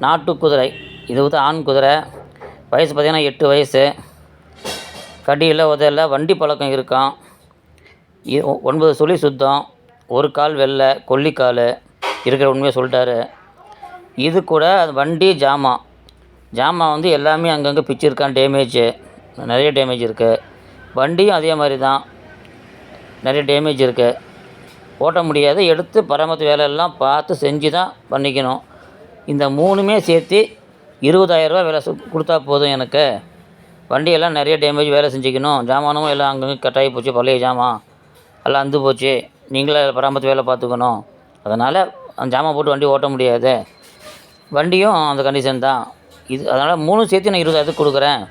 நாட்டு குதிரை இது வந்து ஆண் குதிரை வயசு பார்த்திங்கன்னா எட்டு வயசு. கடியில் உதையில வண்டி பழக்கம் இருக்கும். ஒ- ஒன்பது சுழி சுத்தம் ஒரு கால் வெள்ளை கொல்லிக்கால் இருக்கிற உண்மையை சொல்லிட்டாரு. இது கூட அது வண்டி ஜாமான் ஜாமான் வந்து எல்லாமே அங்கங்கே பிச்சிருக்கான் டேமேஜு. நிறைய டேமேஜ் இருக்குது வண்டியும் அதே மாதிரி தான். நிறைய டேமேஜ் இருக்குது ஓட்ட முடியாது எடுத்து பராமரித்து வேலையெல்லாம் பார்த்து செஞ்சு தான் பண்ணிக்கணும். இந்த மூணுமே சேர்த்து இருபதாயிரரூவா விலை சு- கொடுத்தா போதும் எனக்கு. வண்டியெல்லாம் நிறைய டேமேஜ் வேலை செஞ்சுக்கணும். ஜாமானும் எல்லாம் அங்கங்கே கட்டாகி போச்சு. பழைய ஜாமான் எல்லாம் அந்து போச்சு. நீங்களே பராமரித்து வேலை பார்த்துக்கணும். அதனால் அந்த ஜாமான் போட்டு வண்டி ஓட்ட முடியாது. வண்டியும் அந்த கண்டிஷன் தான். இது அதனால் மூணு சேர்த்து நான் இருபதாயிரத்துக்கு கொடுக்குறேன்.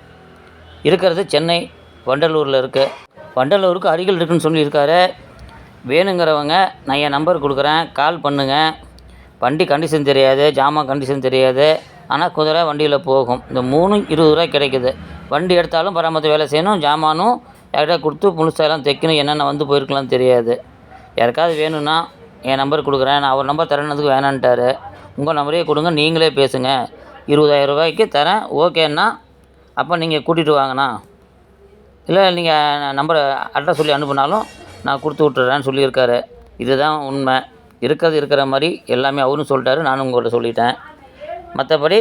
இருக்கிறது சென்னை வண்டலூரில் இருக்குது வண்டலூருக்கு அருகில் இருக்குன்னு சொல்லியிருக்காரு. வேணுங்கிறவங்க நான் என் நம்பர் கொடுக்குறேன். கால் பண்ணுங்கள் வண்டி கண்டிஷன் தெரியாது ஜாமான் கண்டிஷன் தெரியாது. ஆனால் குதிரை வண்டியில் போகும். இந்த மூணும் இருபது ரூபாய் கிடைக்குது. வண்டி எடுத்தாலும் பராமரித்து வேலை செய்யணும் ஜாமானும் யார்கிட்ட கொடுத்து முழுசாலாம் தைக்கணும் என்னென்ன வந்து போயிருக்கலாம் தெரியாது. யாருக்காவது வேணும்னா என் நம்பர் கொடுக்குறேன் நான் அவர் நம்பர் தரேன்னதுக்கு வேணான்ட்டாரு. உங்கள் நம்பரே கொடுங்க நீங்களே பேசுங்க. இருபதாயிரம் ரூபாய்க்கு தரேன் ஓகேன்னா அப்போ நீங்கள் கூட்டிகிட்டு வாங்கண்ணா. இல்லை நீங்கள் நம்பரை அட்ரஸ் சொல்லி அனுப்புனாலும் நான் கொடுத்து விட்டுறேன்னு சொல்லியிருக்காரு. இதுதான் உண்மை. இருக்கிறது இருக்கிற மாதிரி எல்லாமே அவரும் சொல்லிட்டாரு நானும் உங்கள்கிட்ட சொல்லிட்டேன். மற்றபடி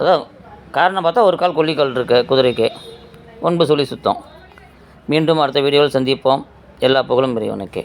அதான் காரணம் பார்த்தா ஒரு கால் கொல்லிக்கால் இருக்குது குதிரைக்கு. ஒன்பது சொல்லி சுத்தம். மீண்டும் அடுத்த வீடியோவில் சந்திப்போம். எல்லா புகழும் பெரியவனுக்கு